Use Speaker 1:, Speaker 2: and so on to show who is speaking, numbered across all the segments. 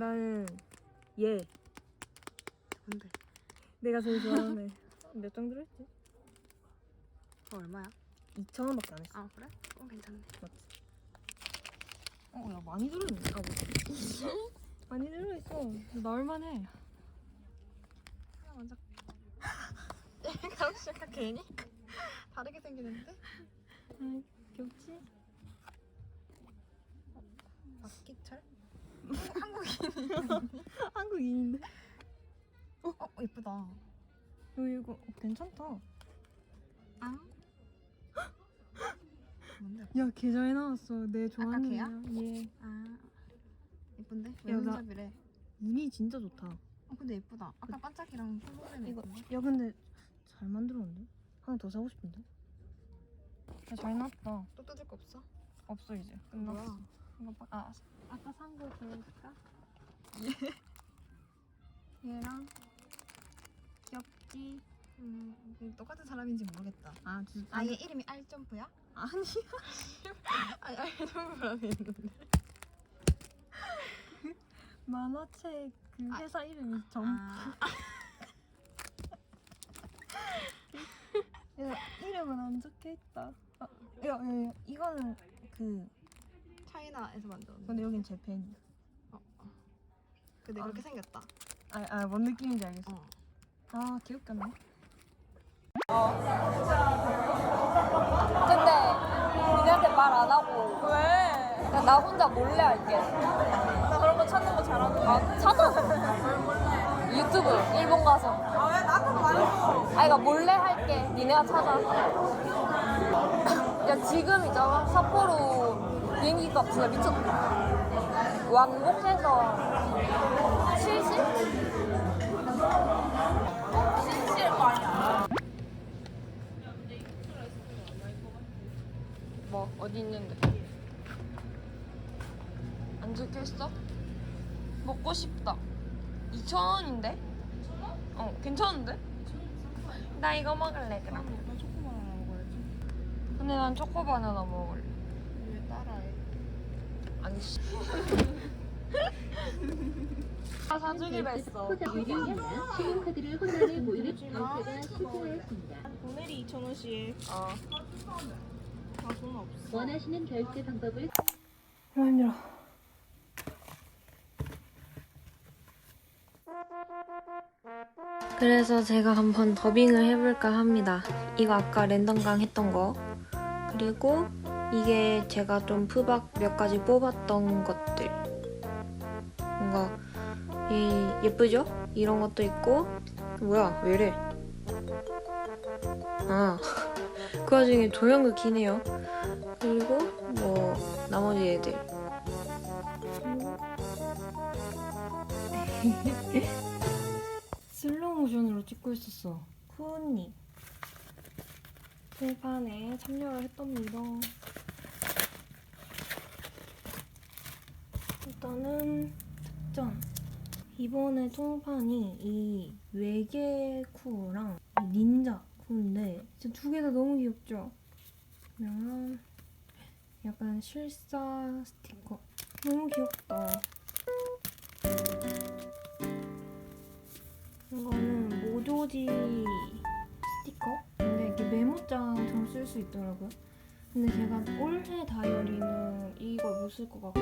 Speaker 1: 나는 얘.
Speaker 2: 뭔데?
Speaker 1: 내가 제일 좋아하는 애. 몇 장 들어있지?
Speaker 2: 그거 얼마야?
Speaker 1: 2천 원밖에 안 했어.
Speaker 2: 아 그래? 어 괜찮네.
Speaker 1: 맞지? 어, 야 많이 들어있네. 아, 뭐지? 많이 들어있어. 나올만해.
Speaker 2: 하나 먼저. 가로시가 괜히 다르게 생기는데?
Speaker 1: 아, 귀엽지?
Speaker 2: 박기철?
Speaker 1: 한국인인데?
Speaker 2: 어, 어 예쁘다.
Speaker 1: 어, 이거 어, 괜찮다.
Speaker 2: 앙? 뭔데?
Speaker 1: 야, 걔잘 나왔어. 내 좋아하는
Speaker 2: 걔야?
Speaker 1: 애야. 얘.
Speaker 2: 아 예쁜데?
Speaker 1: 야,
Speaker 2: 왼손잡이래.
Speaker 1: 눈이 진짜 좋다.
Speaker 2: 어 근데 예쁘다. 아까 반짝이랑 홀로그램
Speaker 1: 이거? 야 근데 잘 만들었는데? 하나 더 사고 싶은데? 야, 잘 나왔다.
Speaker 2: 또 뜯을 거 없어?
Speaker 1: 없어 이제. 끝났어.
Speaker 2: 뭐야?
Speaker 1: 이거 봐. 아 아까 산 거 보여줄까? 얘랑 귀엽지?
Speaker 2: 음 이게 똑같은 사람인지 모르겠다.
Speaker 1: 아 진짜?
Speaker 2: 아얘 이름이 알점프야?
Speaker 1: 아니야.
Speaker 2: 아니 알점프라는 있는데.
Speaker 1: 만화책 그
Speaker 2: 아.
Speaker 1: 회사 이름이 점.
Speaker 2: 아,
Speaker 1: 야 이름은 안 적혀 있다. 아, 야, 야, 야 이거는 그
Speaker 2: 차이나에서 만들었는데.
Speaker 1: 근데 여긴 재팬.
Speaker 2: 어, 어. 근데
Speaker 1: 아.
Speaker 2: 그렇게 생겼다.
Speaker 1: 아 아 뭔 느낌인지 알겠어.
Speaker 2: 어.
Speaker 1: 아 귀엽겠네.
Speaker 3: 근데 니네한테 말 안 하고 왜? 그냥 나 혼자 몰래 할게 나 그런 거 찾는 거 잘하는 거 아, 찾아 유튜브 일본 가서 아 왜 나도 말고 아 그러니까 몰래 할게 니네가 찾아 야 지금 있잖아 삿포로 비행기 값 진짜 미쳤다 왕복해서 70? 어? 70일 거 아니야 뭐 어디 있는데? 안 적혀 있어? 먹고 싶다. 2천 원인데? 어 괜찮은데? 나 이거 먹을래 그럼.
Speaker 2: 나 초코바나 하나 먹어야지.
Speaker 3: 근데 난 초코 바나나 먹을래.
Speaker 2: 왜 따라해?
Speaker 3: 아니 씨. 아 사주기로 했어.
Speaker 4: 신용카드를 혼란에 모이는 상태가 실패하였습니다.
Speaker 2: 도네리 2,000원씩.
Speaker 3: 어.
Speaker 2: 다돈 없어.
Speaker 4: 원하시는 결제 방법을
Speaker 1: 아 힘들어.
Speaker 5: 그래서 제가 한번 더빙을 해볼까 합니다. 이거 아까 랜덤강 했던 거. 그리고 이게 제가 좀 푸박 몇 가지 뽑았던 것들. 뭔가 이 예쁘죠? 이런 것도 있고 뭐야 왜 이래? 아, 그 와중에 조명도 기네요. 그리고 뭐 나머지 애들.
Speaker 1: 슬로우 모션으로 찍고 있었어. 쿠언니. 틀판에 참여를 했답니다. 일단은 특전. 이번에 통판이 이 외계 쿠랑 이 닌자 쿠인데 진짜 두 개 다 너무 귀엽죠? 그러면 약간 실사 스티커. 너무 귀엽다. 이거는 모조지 스티커? 근데 이렇게 메모장처럼 쓸 수 있더라고요. 근데 제가 올해 다이어리는 이걸 못 쓸 것 같고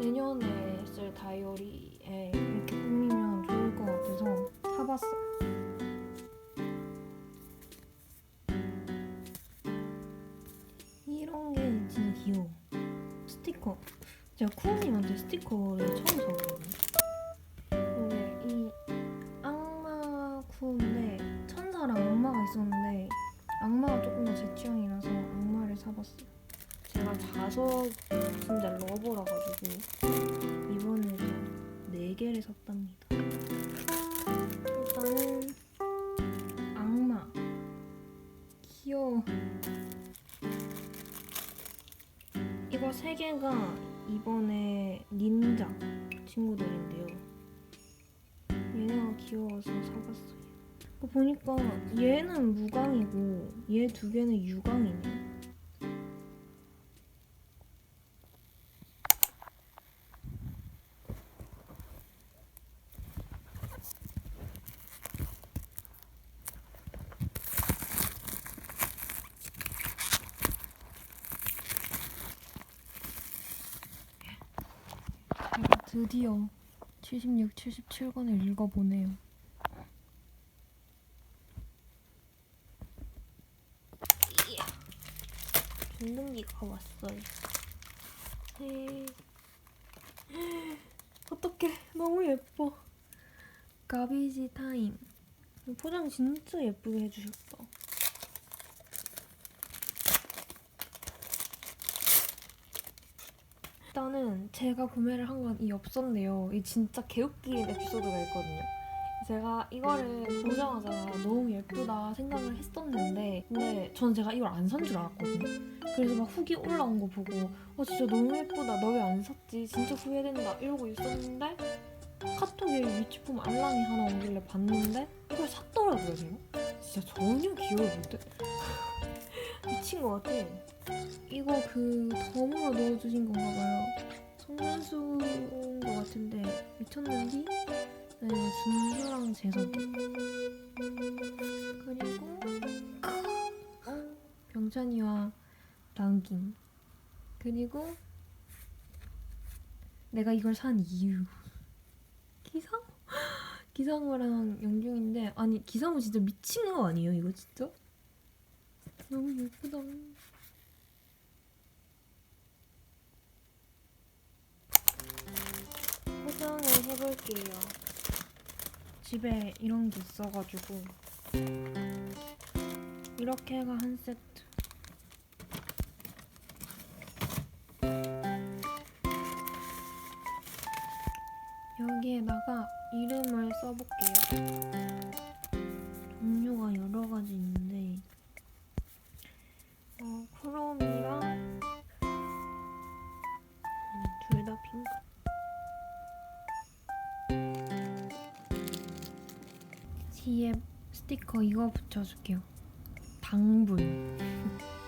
Speaker 1: 내년에 쓸 다이어리에 이렇게 꾸미면 좋을 것 같아서 사봤어. 이런 게 진짜 귀여워. 스티커. 제가 쿠우님한테 스티커를 처음 사거든요. 친구들인데요. 얘네가 귀여워서 사봤어요. 그 보니까 얘는 무광이고 얘 두 개는 유광이네. 드디어 76, 77권을 읽어보네요. 전등기가 왔어요. 네. 어떡해. 너무 예뻐. 가비지 타임. 포장 진짜 예쁘게 해주셨어. 일단은 제가 구매를 한 건 이 엽서인데요. 이 진짜 개웃긴 에피소드가 있거든요. 제가 이거를 보자마자 너무 예쁘다 생각을 했었는데 근데 전 제가 이걸 안 산 줄 알았거든요. 그래서 막 후기 올라온 거 보고 어 진짜 너무 예쁘다 너 왜 안 샀지 진짜 후회된다 이러고 있었는데 카톡에 위치품 알람이 하나 오길래 봤는데 이걸 샀더라고요 제가 진짜 전혀 기억을 못해 미친 것 같아 이거 그 덤으로 넣어주신 건가 봐요. 성난수인 것 같은데 미쳤는지 네 준수랑 재석이 그리고 병찬이와 랑김. 그리고 내가 이걸 산 이유. 기상? 기상우랑 영중인데 아니 기상우 진짜 미친 거 아니에요 이거 진짜? 너무 예쁘다 포장을 해볼게요. 집에 이런 게 있어가지고. 이렇게가 한 세트. 여기에다가 이름을 써볼게요. 종류가 여러 가지 있는 뒤에 스티커 이거 붙여줄게요. 당분.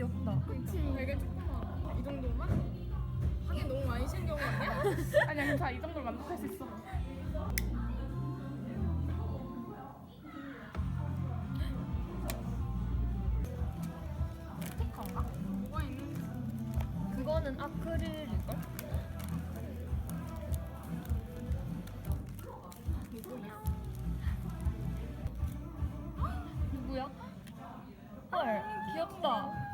Speaker 1: 귀엽다.
Speaker 3: 지금 되게 조그마. 이 정도만? 하긴 너무 많이 신경 아니야? 아니야 괜찮아 이 정도로 만족할 수 있어. 스티커인가? 뭐가 있는지.
Speaker 1: 그거는 아크릴일걸? 누구야? 헐, 귀엽다.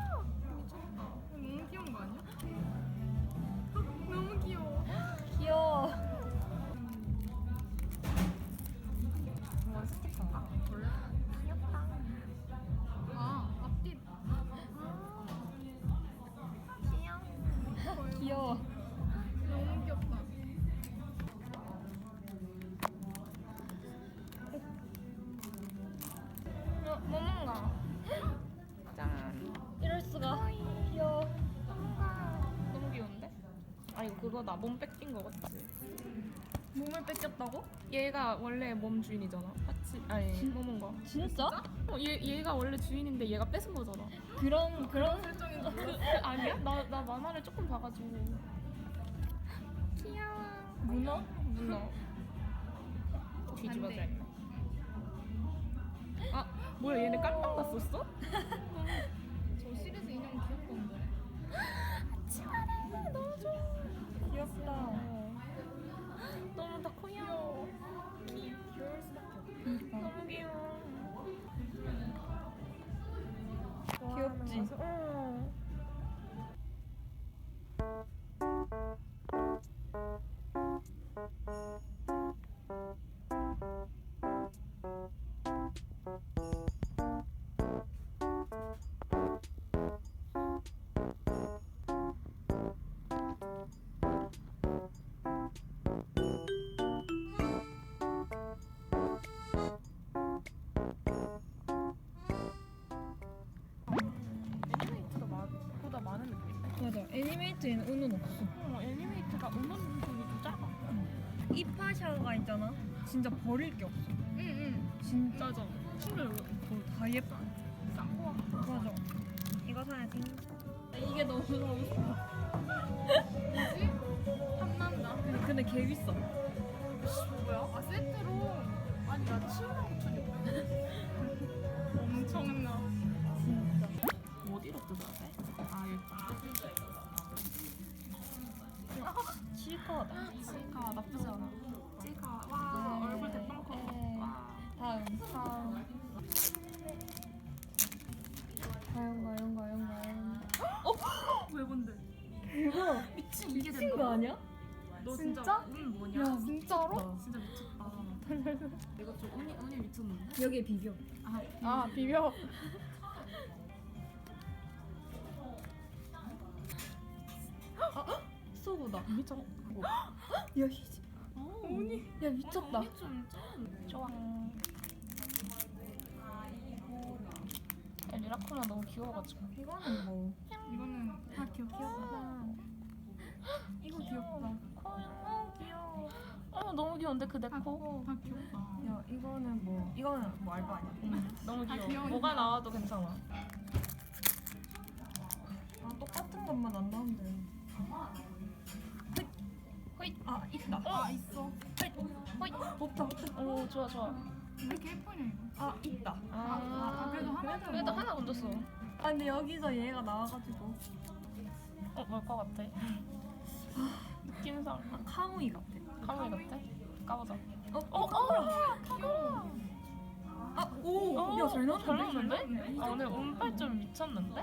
Speaker 3: 그거다 몸 뺏긴 거 같다.
Speaker 1: 몸을 뺏겼다고?
Speaker 3: 얘가 원래 몸 주인이잖아. 맞지? 아니 뭐뭔가.
Speaker 1: 진짜?
Speaker 3: 어, 얘 얘가 원래 주인인데 얘가 뺏은 거잖아.
Speaker 1: 그런 그런
Speaker 3: 설정인 줄 몰랐어. 아니야? 나나 만화를 조금 봐가지고. 귀여워.
Speaker 1: 문어?
Speaker 3: 문어. 뒤집어져 있네. 아 뭐야 얘네 깜빡 났었어? 저 시리즈 인형 귀엽던데. 치마래 너무 좋아.
Speaker 1: 애니메이트에는 은은 없어.
Speaker 3: 어, 애니메이트가 오는 부분이 더 작아.
Speaker 1: 이 파샤가 있잖아. 진짜 버릴 게 없어.
Speaker 3: 응응.
Speaker 1: 진짜
Speaker 3: 맞아. 심지어 이거
Speaker 1: 다 예뻐.
Speaker 3: 싼 거.
Speaker 1: 맞아. 이거 사야지. 이게 너무 너무
Speaker 3: 뭐지? 탐난다.
Speaker 1: 근데 개 비싸.
Speaker 3: 찌가 나쁘지 않아. 찌가 와
Speaker 1: 네.
Speaker 3: 얼굴 대빵 커.
Speaker 1: 네.
Speaker 3: 와.
Speaker 1: 다음. 다음. 과연 과연 과연 과연.
Speaker 3: 왜 뭔데?
Speaker 1: 대박.
Speaker 3: 미친 이게
Speaker 1: 미친. 거 아니야?
Speaker 3: 너
Speaker 1: 진짜?
Speaker 3: 진짜 운 뭐냐?
Speaker 1: 야 진짜로?
Speaker 3: 진짜 미쳤다. 이거 좀 운이 운이 미쳤는데?
Speaker 1: 여기에 비벼.
Speaker 3: 아, 아 비벼.
Speaker 1: 쏘고다.
Speaker 3: 미쳤고.
Speaker 1: 야 희지.
Speaker 3: 운이.
Speaker 1: 야 미쳤다.
Speaker 3: 운이 좀 좀. 좋아. 야, 리라쿠나 너무 귀여워가지고.
Speaker 1: 이거는 뭐?
Speaker 3: 이거는 다 귀엽다.
Speaker 1: 이거 귀엽다.
Speaker 3: 어 귀여워. 어 너무 귀여운데 그 내 코. 다 귀엽다.
Speaker 1: 야 이거는 뭐? 이거는 뭐 알바 아니야?
Speaker 3: 너무 귀여워. 뭐가 나와도 괜찮아.
Speaker 1: 아 똑같은 것만 안 나오는데.
Speaker 3: 호잇.
Speaker 1: 아 있다.
Speaker 3: 아 있어. 호잇.
Speaker 1: 없다 없다.
Speaker 3: 오 좋아 좋아.
Speaker 6: 왜 이렇게 예쁘냐 이거?
Speaker 1: 아 있다.
Speaker 3: 아,
Speaker 6: 아, 그래도 하나
Speaker 1: 그래도
Speaker 3: 그래도 하나 얹었어.
Speaker 1: 아 근데 여기서 얘가 나와가지고
Speaker 3: 어, 뭘것 같아? 느낌상
Speaker 1: 아, 카무이 같아.
Speaker 3: 카무이 같아? 까보자.
Speaker 1: 어?
Speaker 3: 어, 어.
Speaker 1: 아 오.
Speaker 3: 어,
Speaker 1: 야잘 나왔는데?
Speaker 3: 잘 나왔는데? 아, 오늘 운빨 좀 미쳤는데?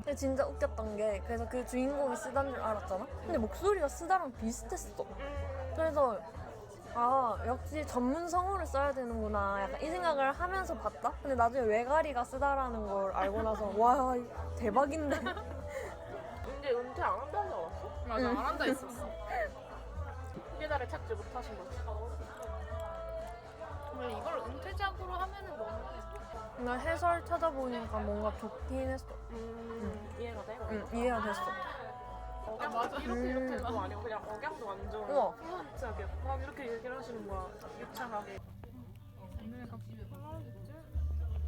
Speaker 5: 근데 진짜 웃겼던 게 그래서 그 주인공이 쓰다는 줄 알았잖아. 근데 목소리가 쓰다랑 비슷했어. 그래서 아 역시 전문 성우를 써야 되는구나. 약간 이 생각을 하면서 봤다. 근데 나중에 외가리가 쓰다라는 걸 알고 나서 와 대박인데.
Speaker 3: 근데 은퇴 안 한다는 줄 알았어? 맞아, 안 한다 했었어. 희대다를 찾지 못하신 거지. 근데 이걸 은퇴작으로 하면은 너무
Speaker 5: 나 해설 찾아보니까 뭔가 좋긴 했어.
Speaker 3: 음, 이해가 돼?
Speaker 5: 응 이해가 됐어.
Speaker 3: 억양 맞아. 이렇게
Speaker 5: 음.
Speaker 3: 이렇게 거 아니고 그냥 억양도 완전
Speaker 5: 우와.
Speaker 3: 플루언트하게 막 이렇게 얘기를 하시는 거야. 유창하게.
Speaker 6: 오늘 갑자기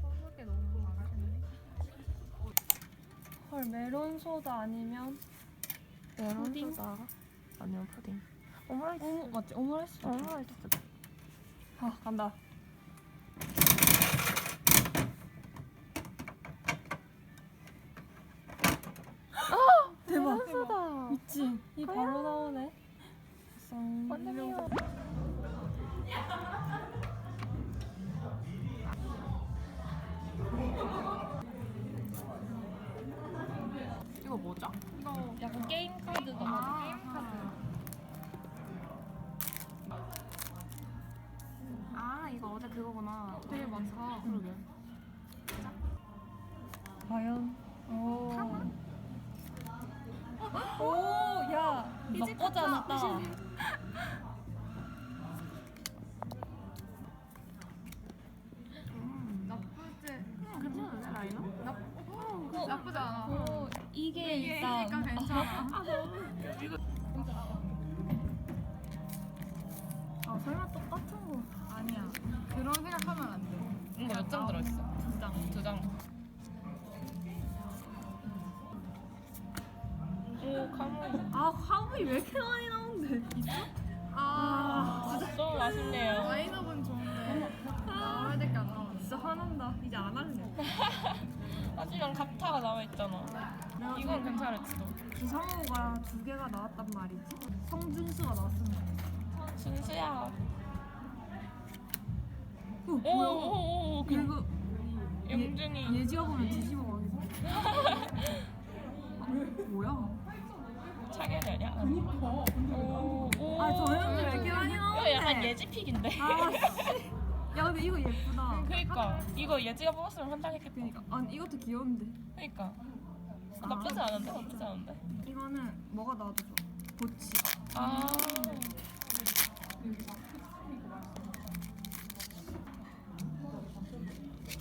Speaker 6: 소주게 너무 많았네.
Speaker 1: 헐 메론 소다 아니면 푸딩?
Speaker 3: 소다 아니면 푸딩. 오므라이스.
Speaker 1: 어 맞지 오므라이스.
Speaker 3: 오므라이스.
Speaker 1: 아 간다. 대박. 미치. 이 바로 나오네. 쌍.
Speaker 3: 이거 뭐죠?
Speaker 6: 이거
Speaker 1: 약간 게임 카드다.
Speaker 6: 아, 게임 카드. 아 이거 어제 그거구나. 되게 많다.
Speaker 3: 그러게.
Speaker 1: 나쁘지 않았다.
Speaker 3: 괜찮은데 라이너?
Speaker 6: 어, 나쁘지 않아.
Speaker 1: 이게
Speaker 6: 괜찮아.
Speaker 1: 아, 설마 똑같은 거.
Speaker 6: 아니야. 그런 생각하면 안 돼.
Speaker 3: 이거 몇장 들어있어? 두 장. 두 장.
Speaker 1: 아, 화분이 왜 이렇게 많이 나오는데?
Speaker 6: 아,
Speaker 3: 좀 아쉽네요.
Speaker 6: 라인업은 좋은데 나와야 될 게 안 나왔어.
Speaker 1: 진짜 화난다. 이제 안 할래.
Speaker 3: 하지만 갑타가 남아있잖아.
Speaker 1: 내가
Speaker 3: 이건 괜찮을지도.
Speaker 1: 기성호가 두 개가 나왔단 말이지. 성준수가 나왔으면.
Speaker 3: 준수야.
Speaker 1: 어, 뭐야?
Speaker 3: 오오 오. 그
Speaker 1: 이거
Speaker 3: 영준이.
Speaker 1: 예지가 보면 뒤집어 가겠어. 아, 뭐야?
Speaker 3: 차결이 아니야? 오, 오.
Speaker 1: 아, 저 형들 왜 이렇게 많이
Speaker 3: 이거
Speaker 1: 나오는데?
Speaker 3: 약간 예지픽인데.
Speaker 1: 아, 씨. 야, 근데 이거 예쁘다.
Speaker 3: 그니까 이거 예지가 뽑았으면 환장했겠다.
Speaker 1: 그니까. 아니, 이것도 귀여운데.
Speaker 3: 그니까 나쁘지 않은데 나쁘지 않은데.
Speaker 1: 이거는 뭐가 나와도 좋아. 보치.
Speaker 3: 아.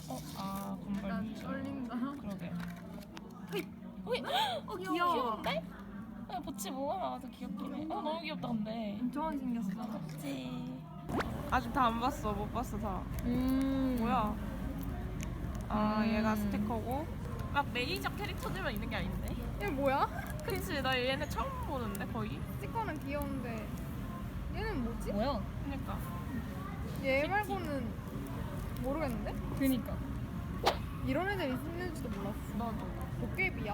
Speaker 3: 어, 아, 군발.
Speaker 1: 떨린다.
Speaker 3: 그러게.
Speaker 1: 헤이.
Speaker 3: 왜?
Speaker 1: 어, 귀여워.
Speaker 3: 귀여운데? 아, 보치 뭐가 나와도 귀엽긴 해. 어, 너무 귀엽다, 근데.
Speaker 1: 엄청 생겼어.
Speaker 3: 그치.
Speaker 7: 아직 다 안 봤어. 못 봤어 다.
Speaker 3: 음.
Speaker 7: 뭐야? 아
Speaker 3: 음.
Speaker 7: 얘가 스티커고 막 메이저 캐릭터들만 있는 게 아닌데?
Speaker 6: 얘 뭐야?
Speaker 7: 그치 나 얘네 처음 보는데 거의?
Speaker 6: 스티커는 귀여운데 얘는 뭐지?
Speaker 3: 뭐야?
Speaker 7: 그니까
Speaker 6: 얘 말고는 모르겠는데?
Speaker 3: 그니까.
Speaker 6: 이런 애들이 있는지도 몰랐어
Speaker 7: 나도
Speaker 6: 도깨비야?